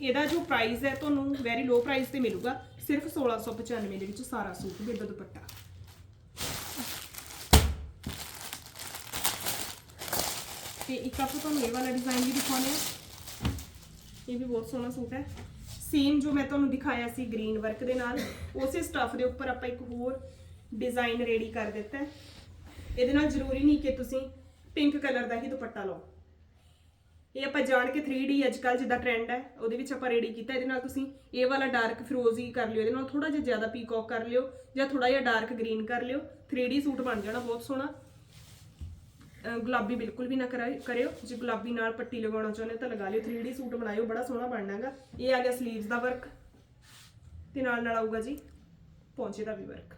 A: ਇਹਦਾ ਜੋ ਪ੍ਰਾਈਸ ਹੈ, ਤੁਹਾਨੂੰ ਵੈਰੀ ਲੋ ਪ੍ਰਾਈਸ ਤੇ ਮਿਲੂਗਾ। ਸਿਰਫ 1695 ਦੇ ਵਿੱਚ ਸਾਰਾ ਸੂਟ ਵਿਦ ਦੁਪੱਟਾ। ਤੇ ਇੱਕ ਆਪਾਂ ਤੁਹਾਨੂੰ ਇਹ ਵਾਲਾ ਡਿਜ਼ਾਈਨ ਵੀ ਦਿਖਾਉਂਦੇ ਆ ਇਹ ਵੀ ਬਹੁਤ ਸੋਹਣਾ ਸੂਟ ਹੈ। ਸੇਮ ਜੋ ਮੈਂ ਤੁਹਾਨੂੰ ਦਿਖਾਇਆ ਸੀ ਗ੍ਰੀਨ ਵਰਕ ਦੇ ਨਾਲ, ਉਸੇ ਸਟਫ ਦੇ ਉੱਪਰ ਆਪਾਂ ਇੱਕ ਹੋਰ ਡਿਜ਼ਾਈਨ ਰੈਡੀ ਕਰ ਦਿੱਤਾ ਹੈ। ਇਹਦੇ ਨਾਲ ਜ਼ਰੂਰੀ ਨਹੀਂ ਕਿ ਤੁਸੀਂ ਪਿੰਕ ਕਲਰ ਦਾ ਹੀ ਦੁਪੱਟਾ ਲਓ। ਇਹ ਆਪਾਂ ਜਾਣ ਕੇ 3D ਅੱਜ ਕੱਲ ਜਿੱਦਾਂ ਟ੍ਰੈਂਡ ਹੈ, ਉਹਦੇ ਵਿੱਚ ਆਪਾਂ ਰੈਡੀ ਕੀਤਾ, ਇਹਦੇ ਨਾਲ ਤੁਸੀਂ ਇਹ ਵਾਲਾ ਡਾਰਕ ਫਿਰੋਜ਼ੀ ਕਰ ਲਿਓ, ਇਹਦੇ ਨਾਲ ਥੋੜਾ ਜਿਹਾ ਜ਼ਿਆਦਾ ਪੀਕੌਕ ਕਰ ਲਿਓ ਜਾਂ ਥੋੜਾ ਜਿਹਾ ਡਾਰਕ ਗ੍ਰੀਨ ਕਰ ਲਿਓ। 3D ਸੂਟ ਬਣ ਜਾਣਾ, ਬਹੁਤ ਸੋਹਣਾ। ਗੁਲਾਬੀ ਬਿਲਕੁਲ ਵੀ ਨਾ ਕਰਿਓ। ਜੇ ਗੁਲਾਬੀ ਨਾਲ ਪੱਟੀ ਲਗਾਉਣਾ ਚਾਹੁੰਦੇ ਹੋ ਤਾਂ ਲਗਾ ਲਿਓ। 3D ਸੂਟ ਬਣਾਇਓ, ਬੜਾ ਸੋਹਣਾ ਬਣਨਾਗਾ ਇਹ ਆ ਗਿਆ 슬ੀਵਸ ਦਾ ਵਰਕ ਤੇ ਨਾਲ ਨਾਲ ਆਊਗਾ ਜੀ ਪੌਂਚੇ ਦਾ ਵੀ ਵਰਕ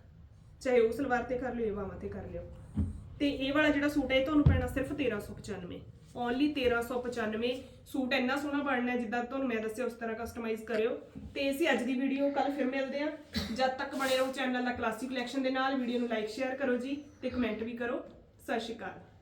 A: ਚਾਹੇ ਉਹ ਸਲਵਾਰ ਤੇ ਕਰ ਲਿਓ, ਇਹ ਬਾਹਾਂ ਤੇ ਕਰ ਲਿਓ। ਤੇ ਇਹ ਵਾਲਾ ਜਿਹੜਾ ਸੂਟ ਹੈ, ਇਹ ਤੁਹਾਨੂੰ ਪੈਣਾ ਸਿਰਫ 1395 ਓਨਲੀ 1395 ਸੂਟ ਇੰਨਾ ਸੋਹਣਾ ਬਣਨਾ ਜਿੱਦਾਂ ਤੁਹਾਨੂੰ ਮੈਂ ਦੱਸਿਆ, ਉਸ ਤਰ੍ਹਾਂ ਕਸਟਮਾਈਜ਼ ਕਰਿਓ। ਤੇ ਅਸੀਂ ਅੱਜ ਦੀ ਵੀਡੀਓ ਕੱਲ ਫਿਰ ਮਿਲਦੇ ਹਾਂ। ਜਦ ਤੱਕ ਬਣੇ ਰਹੋ ਚੈਨਲ ਦਾ ਕਲਾਸਿਕ ਕਲੈਕਸ਼ਨ ਦੇ ਨਾਲ ਵੀਡੀਓ ਨੂੰ ਲਾਈਕ ਸ਼ੇਅਰ ਕਰੋ ਜੀ ਤੇ ਕਮੈਂਟ ਵੀ ਕਰੋ। ਸਤਿ ਸ਼੍ਰੀ ਅਕਾਲ।